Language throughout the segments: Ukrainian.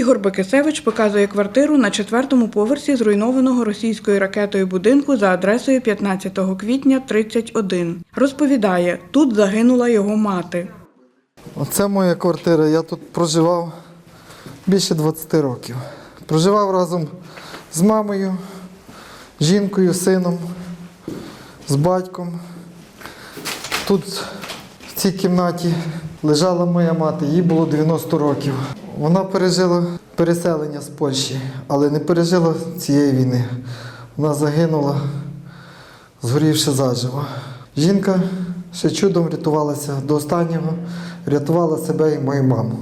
Ігор Бекисевич показує квартиру на четвертому поверсі зруйнованого російською ракетою будинку за адресою 15 квітня 31. Розповідає, тут загинула його мати. Оце моя квартира. Я тут проживав більше 20 років. Проживав разом з мамою, жінкою, сином, з батьком. Тут цій кімнаті лежала моя мати, їй було 90 років. Вона пережила переселення з Польщі, але не пережила цієї війни. Вона загинула, згорівши заживо. Жінка ще чудом рятувалася до останнього, рятувала себе і мою маму.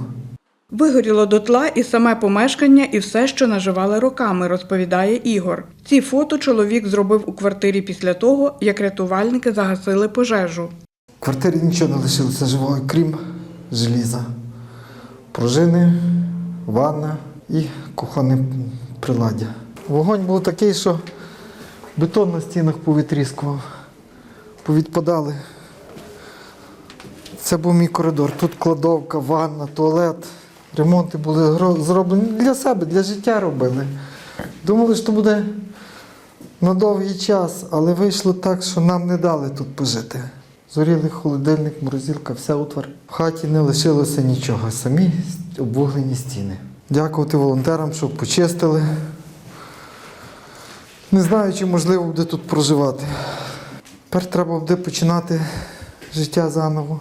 Вигоріло дотла і саме помешкання, і все, що наживали роками, розповідає Ігор. Ці фото чоловік зробив у квартирі після того, як рятувальники загасили пожежу. В квартирі нічого не лишилося живого, крім желіза. Пружини, ванна і кухонне приладдя. Вогонь був такий, що бетон на стінах повітріскував, повідпадали. Це був мій коридор. Тут кладовка, ванна, туалет. Ремонти були зроблені для себе, для життя робили. Думали, що буде на довгий час, але вийшло так, що нам не дали тут пожити. Зоріли холодильник, морозилка, вся утвар. В хаті не лишилося нічого, самі обвуглені стіни. Дякувати волонтерам, що почистили. Не знаю, чи можливо буде тут проживати. Тепер треба буде починати життя заново.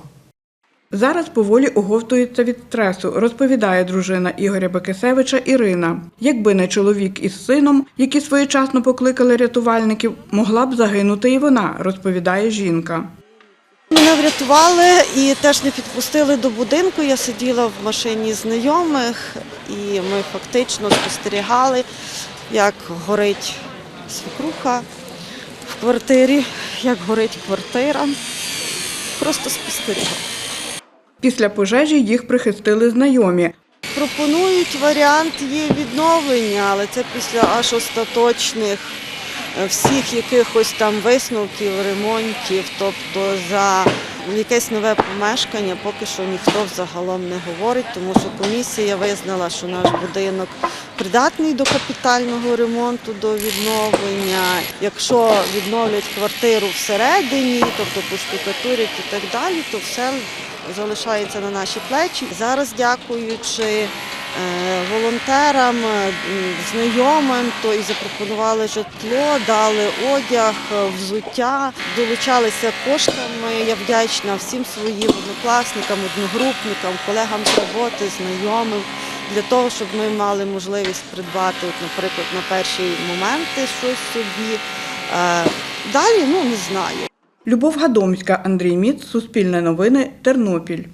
Зараз поволі оговтується від стресу, розповідає дружина Ігоря Бекисевича Ірина. Якби не чоловік із сином, які своєчасно покликали рятувальників, могла б загинути і вона, розповідає жінка. Мене врятували і теж не підпустили до будинку. Я сиділа в машині знайомих, і ми фактично спостерігали, як горить свекруха в квартирі, як горить квартира. Просто спостерігала. Після пожежі їх прихистили знайомі. Пропонують варіант є відновлення, але це після аж остаточних всіх якихось там висновків, ремонтів. Тобто за якесь нове помешкання поки що ніхто взагалом не говорить, тому що комісія визнала, що наш будинок придатний до капітального ремонту, до відновлення. Якщо відновлять квартиру всередині, тобто поштукатурять і так далі, то все залишається на наші плечі. Зараз, дякуючи е, волонтерам, е, знайомим, то і запропонували житло, дали одяг, е, взуття, долучалися коштами. Я вдячна всім своїм однокласникам, одногрупникам, колегам з роботи, знайомим. Для того, щоб ми мали можливість придбати, от, наприклад, на перші моменти щось собі. Е, Далі ну не знаю. Любов Гадомська, Андрій Міц, Суспільне новини, Тернопіль.